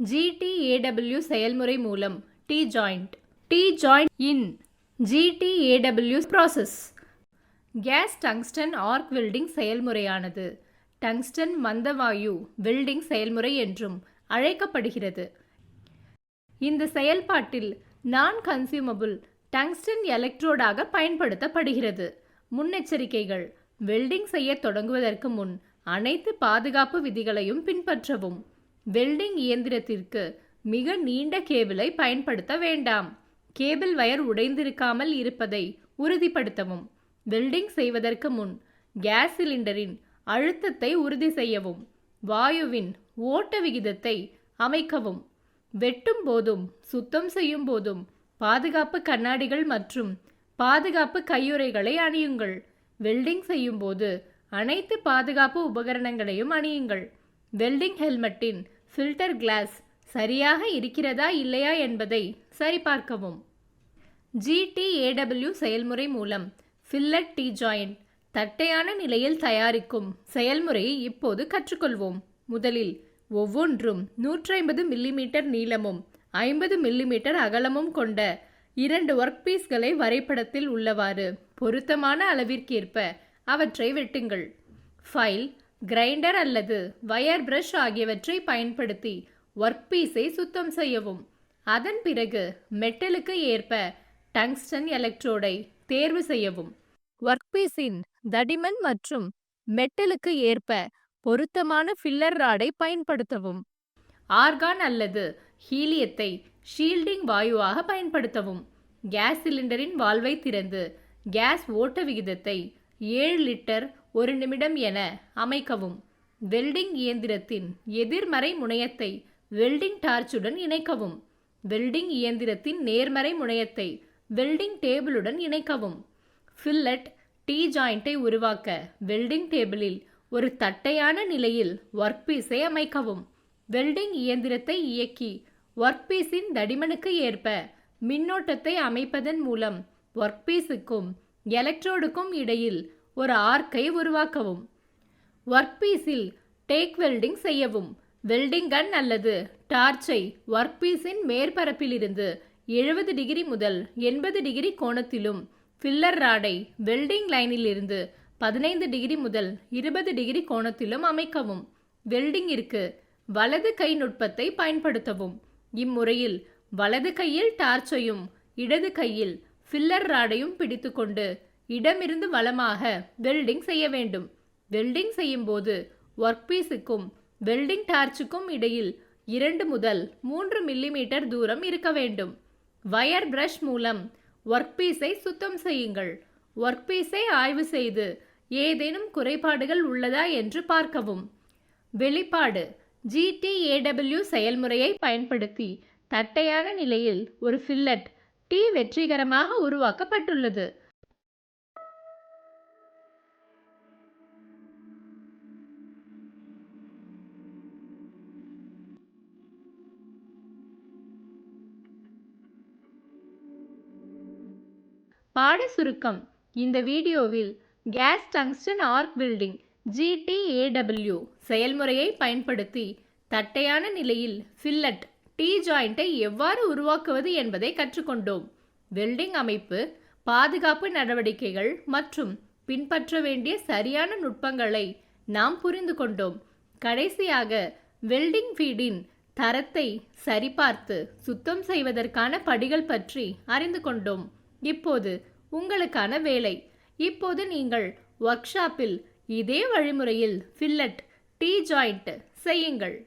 ஜிடிஏடபிள்யூ செயல்முறை மூலம் T joint T joint இன் GTAW process gas tungsten arc welding செயல்முறையானது. Tungsten மந்தவாயு வெல்டிங் செயல்முறை என்றும் அழைக்கப்படுகிறது. இந்த செயல்பாட்டில் நான் கன்சியூமபிள் டங்ஸ்டன் எலக்ட்ரோடாக பயன்படுத்தப்படுகிறது. முன்னெச்சரிக்கைகள். வெல்டிங் செய்ய தொடங்குவதற்கு முன் அனைத்து பாதுகாப்பு விதிகளையும் பின்பற்றவும். வெல்டிங் இயந்திரத்திற்கு மிக நீண்ட கேபிளை பயன்படுத்த வேண்டாம். கேபிள் வயர் உடைந்திருக்காமல் இருப்பதை உறுதிப்படுத்தவும். வெல்டிங் செய்வதற்கு முன் கேஸ் சிலிண்டரின் அழுத்தத்தை உறுதி செய்யவும். வாயுவின் ஓட்ட விகிதத்தை அமைக்கவும். வெட்டும் போதும் சுத்தம் செய்யும் போதும் பாதுகாப்பு கண்ணாடிகள் மற்றும் பாதுகாப்பு கையுறைகளை அணியுங்கள். வெல்டிங் செய்யும்போது அனைத்து பாதுகாப்பு உபகரணங்களையும் அணியுங்கள். வெல்டிங் ஹெல்மெட்டின் ஃபில்டர் கிளாஸ் சரியாக இருக்கிறதா இல்லையா என்பதை சரிபார்க்கவும். ஜிடிஏடபிள்யூ செயல்முறை மூலம் ஃபில்லட் டி ஜாயிண்ட் தட்டையான நிலையில் தயாரிக்கும் செயல்முறையை இப்போது கற்றுக்கொள்வோம். முதலில் ஒவ்வொன்றும் 150 மில்லிமீட்டர் நீளமும் ஐம்பது மில்லிமீட்டர் அகலமும் கொண்ட இரண்டு ஒர்க் பீஸ்களை வரைபடத்தில் உள்ளவாறு பொருத்தமான அளவிற்கேற்ப அவற்றை வெட்டுங்கள். ஃபைல் கிரைண்டர் அல்லது வயர் பிரஷ் ஆகியவற்றை பயன்படுத்தி ஒர்க் பீஸை சுத்தம் செய்யவும். அதன் பிறகு மெட்டலுக்கு ஏற்ப டங்ஸ்டன் எலக்ட்ரோடை தேர்வு செய்யவும். ஒர்க் பீஸின் தடிமன் மற்றும் மெட்டலுக்கு ஏற்ப பொருத்தமான ஃபில்லர் ராடை பயன்படுத்தவும். ஆர்கான் அல்லது ஹீலியத்தை ஷீல்டிங் வாயுவாக பயன்படுத்தவும். கேஸ் சிலிண்டரின் வால்வை திறந்து கேஸ் ஓட்ட விகிதத்தை ஏழு லிட்டர் ஒரு நிமிடம் என அமைக்கவும். வெல்டிங் இயந்திரத்தின் எதிர்மறை முனையத்தை வெல்டிங் டார்ச்சுடன் இணைக்கவும். வெல்டிங் இயந்திரத்தின் நேர்மறை முனையத்தை வெல்டிங் டேபிளுடன் இணைக்கவும். ஃபில்லட் டீ ஜாயிண்டை உருவாக்க வெல்டிங் டேபிளில் ஒரு தட்டையான நிலையில் ஒர்க் பீஸை அமைக்கவும். வெல்டிங் இயந்திரத்தை இயக்கி ஒர்க் பீஸின் தடிமனுக்கு ஏற்ப மின்னோட்டத்தை அமைப்பதன் மூலம் ஒர்க் பீஸுக்கும் எலக்ட்ரோடுக்கும் இடையில் ஒரு ஆர்க்கை உருவாக்கவும். ஒர்க் பீஸில் டேக் வெல்டிங் செய்யவும். வெல்டிங் கன் அல்லது டார்ச்சை ஒர்க் பீஸின் மேற்பரப்பிலிருந்து எழுபது டிகிரி முதல் எண்பது டிகிரி கோணத்திலும் ஃபில்லர் ராடை வெல்டிங் லைனிலிருந்து பதினைந்து டிகிரி முதல் இருபது டிகிரி கோணத்திலும் அமைக்கவும். வெல்டிங்கிற்கு வலது கை நுட்பத்தை பயன்படுத்தவும். இம்முறையில் வலது கையில் டார்ச்சையும் இடது கையில் ஃபில்லர் ராடையும் பிடித்துக்கொண்டு இடமிருந்து வளமாக வெல்டிங் செய்ய வேண்டும். வெல்டிங் செய்யும்போது ஒர்க் பீஸுக்கும் வெல்டிங் டார்ச்சுக்கும் இடையில் இரண்டு முதல் மூன்று மில்லிமீட்டர் தூரம் இருக்க வேண்டும். வயர் பிரஷ் மூலம் ஒர்க் பீஸை சுத்தம் செய்யுங்கள். ஒர்க் பீஸை ஆய்வு செய்து ஏதேனும் குறைபாடுகள் உள்ளதா என்று பார்க்கவும். வெளிப்பாடு ஜிடிஏடபிள்யூ செயல்முறையை பயன்படுத்தி தட்டையான நிலையில் ஒரு ஃபில்லட் டீ வெற்றிகரமாக உருவாக்கப்பட்டுள்ளது. பாட சுருக்கம் இந்த வீடியோவில் gas tungsten arc welding GTAW செயல்முறையை பயன்படுத்தி தட்டையான நிலையில் ஃபில்லட் டி ஜாயிண்டை எவ்வாறு உருவாக்குவது என்பதை கற்றுக்கொண்டோம். வெல்டிங் அமைப்பு பாதுகாப்பு நடவடிக்கைகள் மற்றும் பின்பற்ற வேண்டிய சரியான நுட்பங்களை நாம் புரிந்து கொண்டோம். கடைசியாக வெல்டிங் ஃபீடின் தரத்தை சரிபார்த்து சுத்தம் செய்வதற்கான படிகள் பற்றி அறிந்து கொண்டோம். இப்போது உங்களுக்கான வேலை. இப்போது நீங்கள் ஒர்க் ஷாப்பில் இதே வழிமுறையில் ஃபில்லட் டீ ஜாயிண்ட் செய்யுங்கள்.